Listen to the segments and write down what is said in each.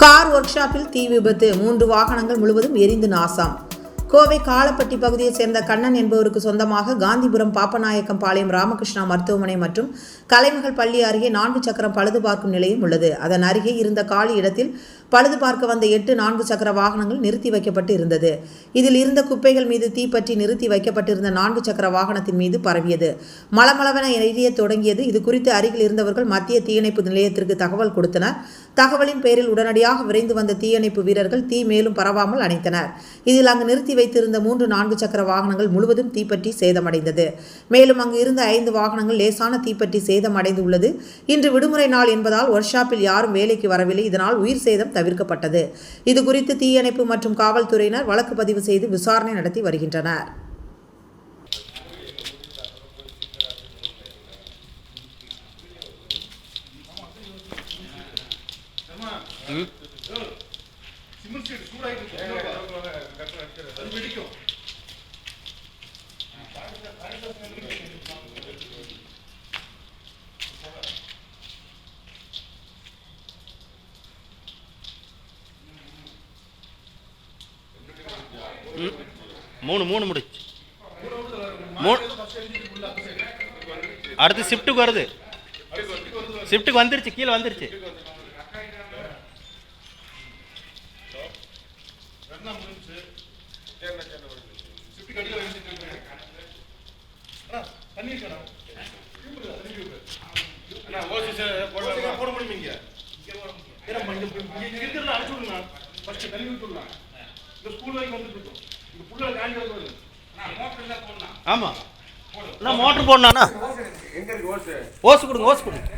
Car work ஷாப்பில் தீ விபத்து. மூன்று வாகனங்கள் முழுவதும் எரிந்து நாசம். கோவை காலப்பட்டி பகுதியைச் சேர்ந்த கண்ணன் என்பவருக்கு சொந்தமாக காந்திபுரம் பாப்பநாயக்கம் பாளையம் ராமகிருஷ்ணா மருத்துவமனை மற்றும் கலைமகள் பள்ளி அருகே நான்கு சக்கரம் பழுது பார்க்கும் நிலையம் உள்ளது. அதன் அருகே இருந்த காலி இடத்தில் பழுது பார்க்க வந்த எட்டு நான்கு சக்கர வாகனங்கள் நிறுத்தி வைக்கப்பட்டு இருந்தது இதில் இருந்த குப்பைகள் மீது தீப்பற்றி நிறுத்தி வைக்கப்பட்டிருந்த நான்கு சக்கர வாகனத்தின் மீது பரவியது. மளமளவென எரிய தொடங்கியது. இது குறித்து அருகில் இருந்தவர்கள் மத்திய தீயணைப்பு நிலையத்திற்கு தகவல் கொடுத்தனர். தகவலின் பேரில் உடனடியாக விரைந்து வந்த தீயணைப்பு வீரர்கள் தீ மேலும் பரவாமல் அணைத்தனர். இதில் அங்கு நிறுத்தி வைத்திருந்த மூன்று நான்கு சக்கர வாகனங்கள் முழுவதும் தீப்பற்றி சேதமடைந்தது. மேலும் அங்கு இருந்த ஐந்து வாகனங்கள் லேசான தீப்பற்றி சேதமடைந்து உள்ளது இன்று விடுமுறை நாள் என்பதால் ஒர்க்ஷாப்பில் யாரும் வேலைக்கு வரவில்லை. இதனால் உயிர் சேதம் தவிர்க்கப்பட்டது இது குறித்து தீயணைப்பு மற்றும் காவல்துறையினர் வழக்கு பதிவு செய்து விசாரணை நடத்தி வருகின்றனர் ம். மூணு மூணு முடிச்சு. மூணு அடுத்து ஷிஃப்ட்டுக்கு வருது. ஷிஃப்ட்டுக்கு வந்துருச்சு கீழே வந்துருச்சு. போட முடியுங்க இந்த ஸ்கூல் வரைக்கும் வந்துட்டு இந்த புள்ள காஞ்சி வருது ஆமாம் அண்ணா மோட்ரு போடணாண்ணா எங்க இருக்கு ஓசு ஓசு கொடுங்க ஓசு கொடுங்க.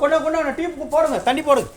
கொண்டு கொண்டு டியூப் போடுங்க தண்ணி போடுங்க.